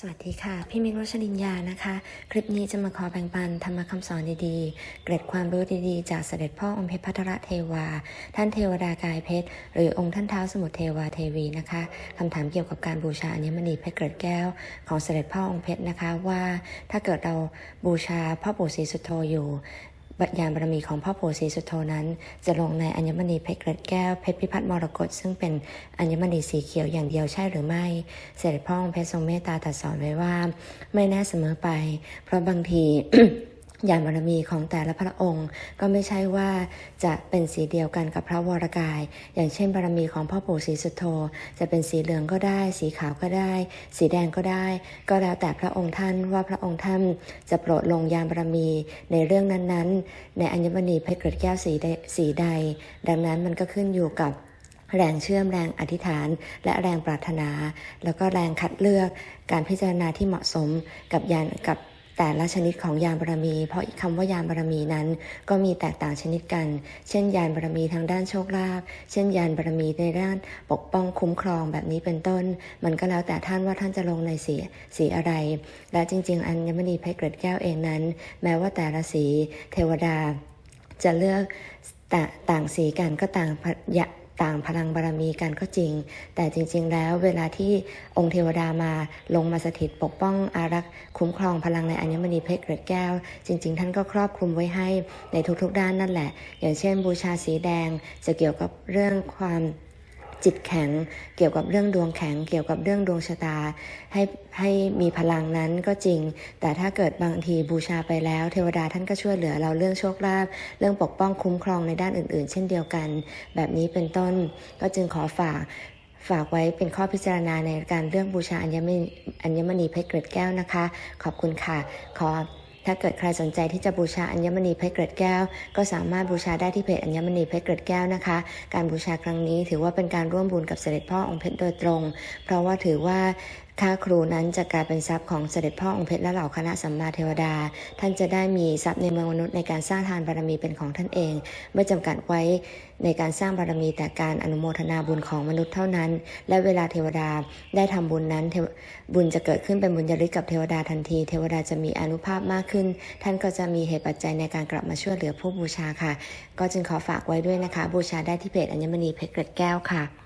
สวัสดีค่ะ พี่มิกรชลินยานะคะ คลิปนี้จะมาขอแบ่งปันธรรมคำสอนดีๆ เกร็ดความรู้ดีๆ จากเสด็จพ่อองค์เพชรพัทรเทวา ท่านเทวดากายเพชร หรือองค์ท่านเท้าสมุทรเทวาเทวีนะคะคำถามเกี่ยวกับการบูชาอัญมณีเพชรเกร็ดแก้ว ของเสด็จพ่อองค์เพชรนะคะว่า ถ้าเกิดเราบูชาพ่อปู่ศรีสุโธอยู่ บัญญาณบารมีของพ่อโพสีสุโธนั้น จะลงในอัญมณีเพชรเกล็ดแก้วเพชรพิพัฒน์มรกตซึ่งเป็นอัญมณีสีเขียวอย่างเดียวใช่หรือไม่ เสด็จพ่อองค์เพชรทรงเมตตาตรัสสอนไว้ว่า ไม่แน่เสมอไป เพราะบางที ญาณบารมีของแต่ละพระองค์ ก็ไม่ใช่ว่าจะเป็นสีเดียวกันกับพระวรกาย อย่างเช่นบารมีของพ่อปู่ศรีสุโธจะเป็นสีเหลืองก็ได้ สีขาวก็ได้ สีแดงก็ได้ ก็แล้วแต่พระองค์ท่านว่าพระองค์ท่านจะโปรดลงยานบารมีในเรื่องนั้นๆ ในอัญมณีเพชรเกล็ดแก้วสีใดสีใด ดังนั้นมันก็ขึ้นอยู่กับแรงเชื่อมแรงอธิษฐาน และแรงปรารถนา แล้วก็แรงคัดเลือกการพิจารณาที่เหมาะสมกับยานกับ แต่ละชนิดของยานบารมี เพราะคำว่ายานบารมีนั้น ก็มีแตกต่างชนิดกัน เช่น ยานบารมีทางด้านโชคลาภ เช่น ยานบารมีในด้านปกป้องคุ้มครองแบบนี้เป็นต้น มันก็แล้วแต่ท่านว่าท่านจะลงในสีสีอะไร และจริง ๆ อัญมณีเพชรเกร็ดแก้วเองนั้น แม้ว่าแต่ละสีเทวดาจะเลือกตต่างสีกันก็ต่างพย ต่างพลังบารมีกันก็จริง แต่จริง ๆ แล้วเวลาที่องค์เทวดามาลงมาสถิตปกป้องอารักษ์คุ้มครองพลังในอัญมณีเพชรเกล็ดแก้ว จริง ๆ ท่านก็ครอบคลุมไว้ให้ในทุกๆด้านนั่นแหละ อย่างเช่น บูชาสีแดงจะเกี่ยวกับเรื่องความ จิตแข็ง เกี่ยวกับเรื่องดวงแข็ง เกี่ยวกับเรื่องดวงชะตา ให้ให้มีพลังนั้นก็จริง แต่ถ้าเกิดบางทีบูชาไปแล้ว เทวดาท่านก็ช่วยเหลือเราเรื่องโชคลาภเรื่องปกป้องคุ้มครองในด้านอื่น ๆ เช่นเดียวกัน แบบนี้เป็นต้นก็จึงขอฝากฝากไว้เป็นข้อพิจารณาในการเรื่องบูชาอัญมณีอัญมณีเพชรเกร็ดแก้วนะคะ ขอบคุณค่ะ ขอ ถ้าเกิดใครสนใจที่จะบูชาอัญมณีเพชรเกล็ดแก้ว ก็สามารถบูชาได้ที่เพจอัญมณีเพชรเกล็ดแก้วนะคะ การบูชาครั้งนี้ถือว่าเป็นการร่วมบุญกับเสด็จพ่อองค์เพชรโดยตรง เพราะว่าถือว่า ค่าครูนั้นจะกลายเป็นทรัพย์ของเสด็จพ่อองค์เพชรและเหล่าคณะสัมมาเทวดา ท่านจะได้มีทรัพย์ในเมืองมนุษย์ในการสร้างทานบารมีเป็นของท่านเอง ไม่จำกัดไว้ในการสร้างบารมีแต่การอนุโมทนาบุญของมนุษย์เท่านั้น และเวลาเทวดาได้ทำบุญนั้นบุญจะเกิดขึ้นเป็นบุญญาลิกกับเทวดาทันที เทวดาจะมีอนุภาพมากขึ้น ท่านก็จะมีเหตุปัจจัยในการกลับมาช่วยเหลือผู้บูชาค่ะ ก็จึงขอฝากไว้ด้วยนะคะ บูชาได้ที่เพจอัญมณีเพชรเกร็ดแก้วค่ะ